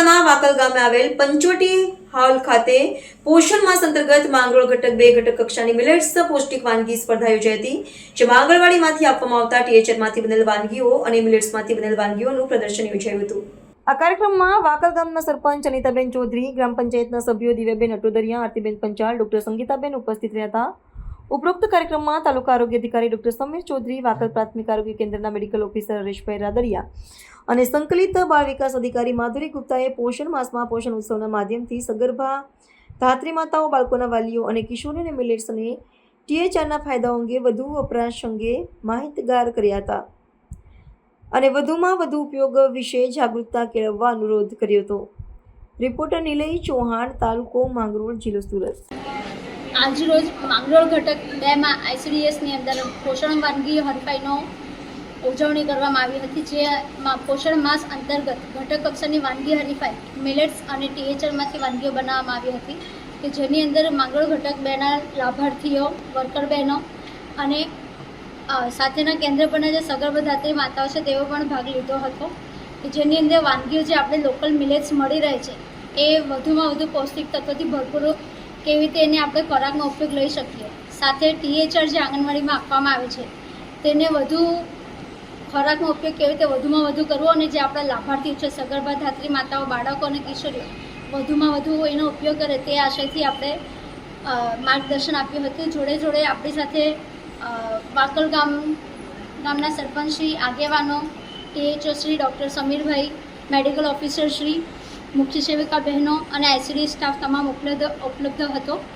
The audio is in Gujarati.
તાલુકાના વાકલ ગામે આવેલ પંચોટી હાલ ખાતે પોષણ માસ અંતર્ગત માંગરોળ ઘટક બે ઘટક કક્ષાની મિલેટ્સ પૌષ્ટિક વાનગી સ્પર્ધા યોજાઈ હતી જેમાં આંગણવાડીમાંથી આપવામાં આવતા ટીએચઆરમાંથી બનેલ વાનગીઓ અને મિલેટ્સમાંથી બનેલ વાનગીઓનું પ્રદર્શન યોજાયું હતું. આ કાર્યક્રમમાં વાકલ ગામના સરપંચ અનિતાબેન ચૌધરી, ગ્રામ પંચાયતના સભ્યો દિવ્યાબેન અટોદરિયા, આરતીબેન પંચાલ, ડોક્ટર સંગીતાબેન ઉપસ્થિત રહ્યા હતા. ઉપરોક્ત કાર્યક્રમમાં તાલુકા આરોગ્ય અધિકારી ડોક્ટર સમીર ચૌધરી, વાકલ પ્રાથમિક આરોગ્ય કેન્દ્રના મેડિકલ ઓફિસર હરેશભાઈ રાદડિયા અને સંકલિત બાળ વિકાસ અધિકારી માધુરી ગુપ્તાએ પોષણ માસમાં પોષણ ઉત્સવના માધ્યમથી સગર્ભા, ધાત્રી માતાઓ, બાળકોના વાલીઓ અને કિશોરીઓને મિલેટ્સ અને ટીએચઆરના ફાયદાઓ અંગે વધુ વપરાશ અંગે માહિતગાર કર્યા હતા અને વધુમાં વધુ ઉપયોગ વિશે જાગૃતતા કેળવવા અનુરોધ કર્યો હતો. રિપોર્ટર નિલય ચૌહાણ, તાલુકો માંગરોળ, જિલ્લો સુરત. આજરોજ માંગરોળ ઘટક બેમાં આઈસીડીએસની અંદર પોષણ વાનગી હરીફાઈનો ઉજવણી કરવામાં આવી હતી, જેમાં પોષણ માસ અંતર્ગત ઘટક કક્ષાની વાનગી હરીફાઈ મિલેટ્સ અને ટીએચઆરમાંથી વાનગીઓ બનાવવામાં આવી હતી, કે જેની અંદર માંગરોળ ઘટક બેના લાભાર્થીઓ વર્કર બહેનો અને સાથેના કેન્દ્ર પરના જે સગર્ભધાત્રી માતાઓ છે, તેઓ પણ ભાગ લીધો હતો, કે જેની અંદર વાનગીઓ જે આપણે લોકલ મિલેટ્સ મળી રહે છે, એ વધુમાં વધુ પૌષ્ટિક તત્વોથી ભરપૂર કેવી રીતે એને આપણે ખોરાકનો ઉપયોગ લઈ શકીએ. સાથે ટીએચઆર જે આંગણવાડીમાં આપવામાં આવે છે, તેને વધુ ખોરાકનો ઉપયોગ કેવી રીતે વધુમાં વધુ કરવો અને જે આપણા લાભાર્થીઓ છે, સગર્ભા ધાત્રી માતાઓ, બાળકો અને કિશોરીઓ વધુમાં વધુ એનો ઉપયોગ કરે તે આશયથી આપણે માર્ગદર્શન આપ્યું હતું. જોડે જોડે આપણી સાથે વાકલ ગામ ગામના સરપંચ શ્રી, આગેવાનો THO Shri doctor Samirbhai, medical officer Shri મુખ્ય સેવિકા બહેનો અને આઈસીડી સ્ટાફ તમામ ઉપલબ્ધ ઉપલબ્ધ હતો.